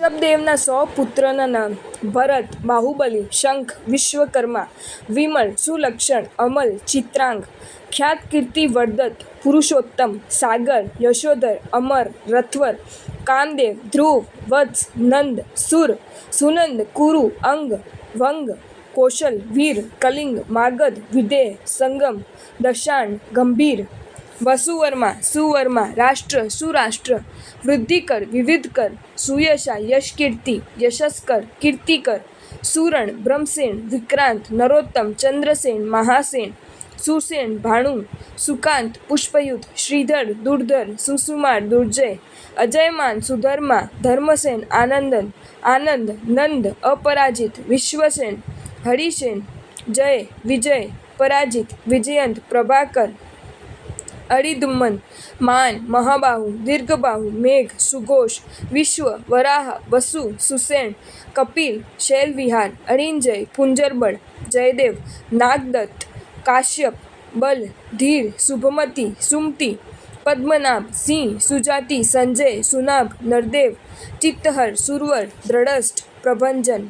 કામદેવના સો પુત્રના નામ ભરત બાહુબલી શંખ વિશ્વકર્મા વિમલ સુલક્ષણ અમલ ચિત્રાંગ ખ્યાત કીર્તિ વર્ધત પુરુષોત્તમ સાગર યશોધર અમર રથવર કામદેવ ધ્રુવ વત્સ નંદ સુર સુનંદ કુરુ અંગ વંગ કૌશલ વીર કલિંગ માગધ વિદેહ સંગમ દશાણ ગંભીર વસુવર્મા સુવર્મા રાષ્ટ્ર સુરાષ્ટ્ર વૃદ્ધિકર વિવિધકર સુયશા યશકીર્તિ યશસ્કર કીર્તિકર સુરણ બ્રહ્મસેન વિક્રાંત નરોત્તમ ચંદ્રસેન મહાસેન સુસેન ભાણુ સુકાંત પુષ્પયુત શ્રીધર દુર્ધર સુસુમાર દુર્જય અજયમાન સુધર્મા ધર્મસેન આનંદન આનંદ નંદ અપરાજિત વિશ્વસેન હરિસેન જય વિજય પરાજિત વિજયંત પ્રભાકર अरिदुम्मन मान, महाबाहु, दीर्घबाहु, मेघ, सुघोष, विश्व, वराह, वसु, सुसेन, कपिल शैल विहार अरिंजय पुंजरबल जयदेव, नागदत्त, काश्यप, बल, धीर शुभमती सुमति, पद्मनाभ, सिंह, सुजाति, संजय, सुनाभ, नरदेव, चित्तहर, सुरवर दृढ़ष्ट प्रभंजन।